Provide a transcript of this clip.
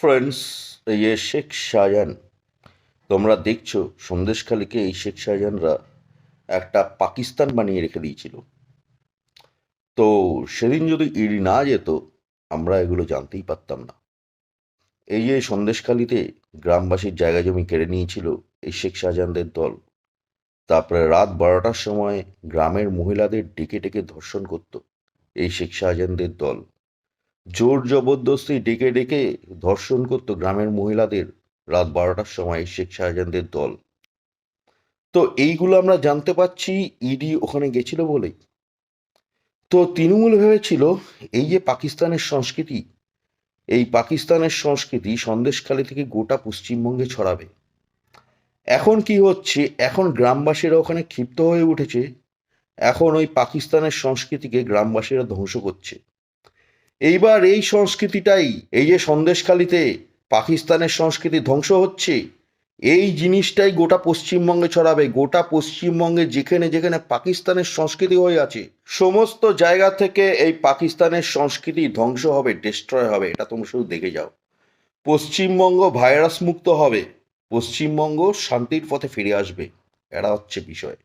Friends এই যে শেখ শাহজাহান। তোমরা দেখছ, সন্দেশখালীকে এই শেখ শাহজাহানরা একটা পাকিস্তান বানিয়ে রেখে দিয়েছিল। তো সেদিন যদি ইডি না যেত, আমরা এগুলো জানতেই পারতাম না। এই যে সন্দেশখালীতে গ্রামবাসীর জায়গা জমি কেড়ে নিয়েছিল এই শেখ শাহজাহানদের দল, তারপরে রাত বারোটার সময় গ্রামের মহিলাদের ডেকে ডেকে ধর্ষণ করত এই শেখ শাহজাহানদের দল। জোর জবরদস্তি ডেকে ডেকে ধর্ষণ করতো গ্রামের মহিলাদের রাত বারোটার সময় শেখ শাহজাহানদের দল। তো এইগুলো আমরা জানতে পারছি ইডি ওখানে গেছিল বলেই। তো তৃণমূল ভেবেছিল এই যে পাকিস্তানের সংস্কৃতি, এই পাকিস্তানের সংস্কৃতি সন্দেশখালী থেকে গোটা পশ্চিমবঙ্গে ছড়াবে। এখন কি হচ্ছে? এখন গ্রামবাসীরা ওখানে ক্ষিপ্ত হয়ে উঠেছে। এখন ওই পাকিস্তানের সংস্কৃতিকে গ্রামবাসীরা ধ্বংস করছে। এইবার এই সংস্কৃতিটাই, এই যে সন্দেশখালিতে পাকিস্তানের সংস্কৃতি ধ্বংস হচ্ছে, এই জিনিসটাই গোটা পশ্চিমবঙ্গে ছড়াবে, গোটা পশ্চিমবঙ্গে যেখানে যেখানে পাকিস্তানের সংস্কৃতি হয়ে আছে, সমস্ত জায়গা থেকে এই পাকিস্তানের সংস্কৃতি ধ্বংস হবে ডিস্ট্রয় হবে, এটা তোমরা শুধু দেখে যাও। পশ্চিমবঙ্গ ভাইরাস মুক্ত হবে, পশ্চিমবঙ্গ শান্তির পথে ফিরে আসবে, এটা হচ্ছে বিষয়।